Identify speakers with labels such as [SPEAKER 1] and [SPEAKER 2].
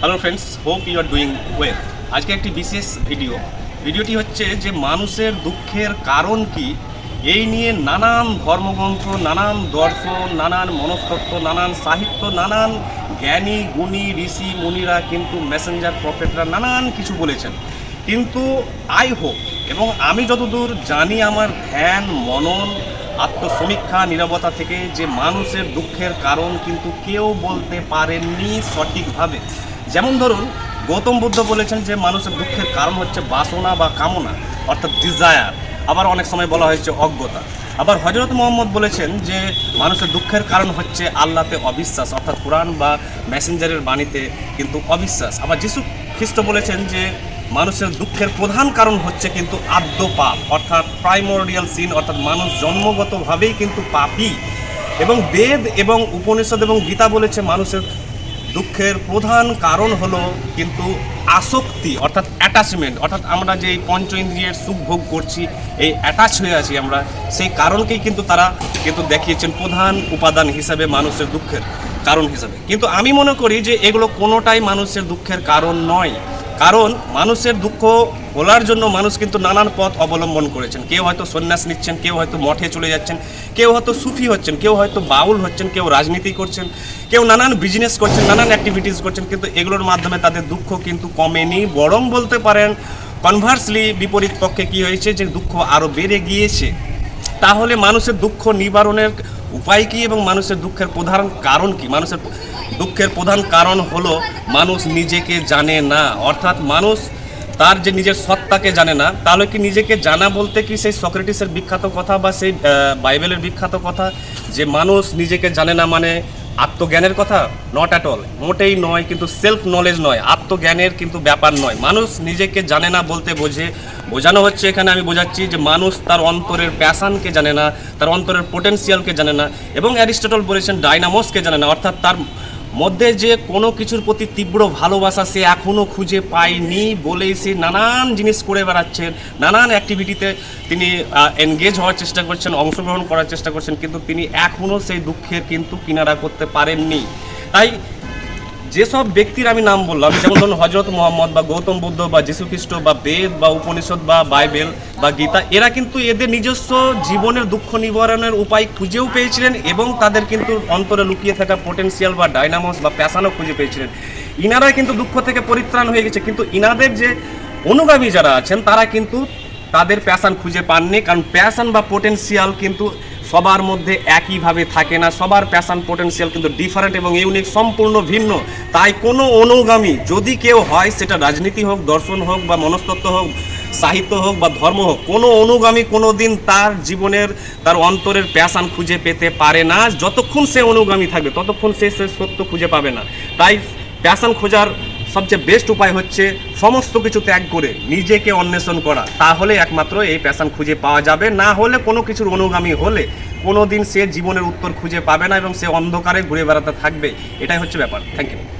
[SPEAKER 1] Hello friends hope you are doing well আজকে একটি বিশেষ ভিডিও ভিডিওটি হচ্ছে যে মানুষের দুঃখের কারণ কি? এই নিয়ে নানান ধর্মগ্রন্থ, নানান দর্শন, নানান মনস্তত্ত্ব, নানান সাহিত্য, নানান জ্ঞানী, গুণী, ঋষি, মুনিরা, কিন্তু মেসেঞ্জার প্রফেটরা নানান কিছু বলেছেন। কিন্তু আই হোপ এবং আমি যতদূর জানি আমার ধ্যান, মনন, আত্মসমীক্ষা, নিরবতা থেকে যে মানুষের দুঃখের কারণ কিন্তু কেউ বলতে পারেননি সঠিকভাবে। যেমন ধরুন, গৌতম বুদ্ধ বলেছেন যে মানুষের দুঃখের কারণ হচ্ছে বাসনা বা কামনা, অর্থাৎ ডিজায়ার আবার অনেক সময় বলা হয়েছে অজ্ঞতা। আবার হজরত মোহাম্মদ বলেছেন যে মানুষের দুঃখের কারণ হচ্ছে আল্লাহতে অবিশ্বাস, অর্থাৎ কোরআন বা মেসেঞ্জারের বাণীতে কিন্তু অবিশ্বাস। আবার যিশু খ্রিস্ট বলেছেন যে মানুষের দুঃখের প্রধান কারণ হচ্ছে কিন্তু আদ্য পাপ, অর্থাৎ প্রাইমোরিয়াল সিন, অর্থাৎ মানুষ জন্মগতভাবেই কিন্তু পাপি। এবং বেদ এবং উপনিষদ এবং গীতা বলেছে মানুষের দুঃখের প্রধান কারণ হলো কিন্তু আসক্তি, অর্থাৎ অ্যাটাচমেন্ট অর্থাৎ আমরা যে পঞ্চ ইন্দ্রিয়ের সুখ ভোগ করছি, এই অ্যাটাচ হয়ে আছি আমরা, সেই কারণকেই কিন্তু তারা কিন্তু দেখিয়েছেন প্রধান উপাদান হিসাবে মানুষের দুঃখের কারণ হিসাবে। কিন্তু আমি মনে করি যে এগুলো কোনোটাই মানুষের দুঃখের কারণ নয়। কারণ মানুষের দুঃখ ভোলার জন্য মানুষ কিন্তু নানান পথ অবলম্বন করেছেন। কেউ হয়তো সন্ন্যাস নিচ্ছেন, কেউ হয়তো মঠে চলে যাচ্ছেন, কেউ হয়তো সুফি হচ্ছেন, কেউ হয়তো বাউল হচ্ছেন, কেউ রাজনীতি করছেন, কেউ নানান বিজনেস করছেন, নানান অ্যাক্টিভিটিস করছেন, কিন্তু এগুলোর মাধ্যমে তাদের দুঃখ কিন্তু কমেনি। বরং বলতে পারেন কনভার্সলি বিপরীত পক্ষে কি হয়েছে যে দুঃখ আরও বেড়ে গিয়েছে? তাহলে মানুষের দুঃখ নিবারণের উপায় কি এবং মানুষের দুঃখের প্রধান কারণ কি? মানুষের দুঃখের প্রধান কারণ হলো মানুষ নিজেকে জানে না। অর্থাৎ মানুষ তার যে নিজের সত্তাকে জানে না, তাহলে কি নিজেকে জানা বলতে কি সেই সক্রেটিসের বিখ্যাত কথা বা সেই বাইবেলের বিখ্যাত কথা? যে মানুষ নিজেকে জানে না মানে আত্মজ্ঞানের কথা? নট অ্যাট অল মোটেই নয়, কিন্তু সেলফ নলেজ নয় আত্মজ্ঞানের কিন্তু ব্যাপার নয়। মানুষ নিজেকে জানে না বলতে বোঝে। বোঝানো হচ্ছে এখানে, আমি বোঝাচ্ছি যে মানুষ তার অন্তরের প্যাশানকে জানে না, তার অন্তরের পোটেন্সিয়ালকে জানে না এবং অ্যারিস্টটল বলেছেন ডাইনামোসকে জানে না। অর্থাৎ তার মধ্যে যে কোনো কিছুর প্রতি তীব্র ভালোবাসা সে এখনও খুঁজে পায়নি বলেই সে নানান জিনিস করে বেড়াচ্ছেন, নানান অ্যাক্টিভিটিতে তিনি এনগেজ হওয়ার চেষ্টা করছেন, অংশগ্রহণ করার চেষ্টা করছেন, কিন্তু তিনি এখনও সেই দুঃখের কিন্তু কিনারা করতে পারেননি। তাই যেসব ব্যক্তির আমি নাম বললাম, যেমন ধরুন হজরত মোহাম্মদ বা গৌতম বুদ্ধ বা যীশু খ্রিস্ট বা বেদ বা উপনিষদ বা বাইবেল বা গীতা, এরা কিন্তু এদের নিজস্ব জীবনের দুঃখ নিবারণের উপায় খুঁজেও পেয়েছিলেন এবং তাদের কিন্তু অন্তরে লুকিয়ে থাকা পোটেন্সিয়াল বা ডাইনামোস বা প্যাশানও খুঁজে পেয়েছিলেন। ইনারা কিন্তু দুঃখ থেকে পরিত্রাণ হয়ে গেছে, কিন্তু ইনাদের যে অনুগামী যারা আছেন, তারা কিন্তু তাদের প্যাশান খুঁজে পাননি, কারণ প্যাশান বা পোটেন্সিয়াল কিন্তু সবার মধ্যে একইভাবে থাকে না, সবার প্যাশান পোটেন্সিয়াল কিন্তু ডিফারেন্ট এবং ইউনিক সম্পূর্ণ ভিন্ন। তাই কোনো অনুগামী যদি কেউ হয়, সেটা রাজনীতি হোক, দর্শন হোক বা মনস্তত্ত্ব হোক, সাহিত্য হোক বা ধর্ম হোক, কোনো অনুগামী কোনো দিন তার জীবনের, তার অন্তরের প্যাশান খুঁজে পেতে পারে না। যতক্ষণ সে অনুগামী থাকবে, ততক্ষণ সে সে সত্য খুঁজে পাবে না। তাই প্যাশান খোঁজার সবচেয়ে বেস্ট উপায় হচ্ছে সমস্ত কিছু ত্যাগ করে নিজেকে অন্বেষণ করা। তাহলে একমাত্র এই প্যাশান খুঁজে পাওয়া যাবে। না হলে কোনো কিছুর অনুগামী হলে কোনো দিন সে জীবনের উত্তর খুঁজে পাবে না এবং সে অন্ধকারে ঘুরে বেড়াতে থাকবে। এটাই হচ্ছে ব্যাপার। Thank you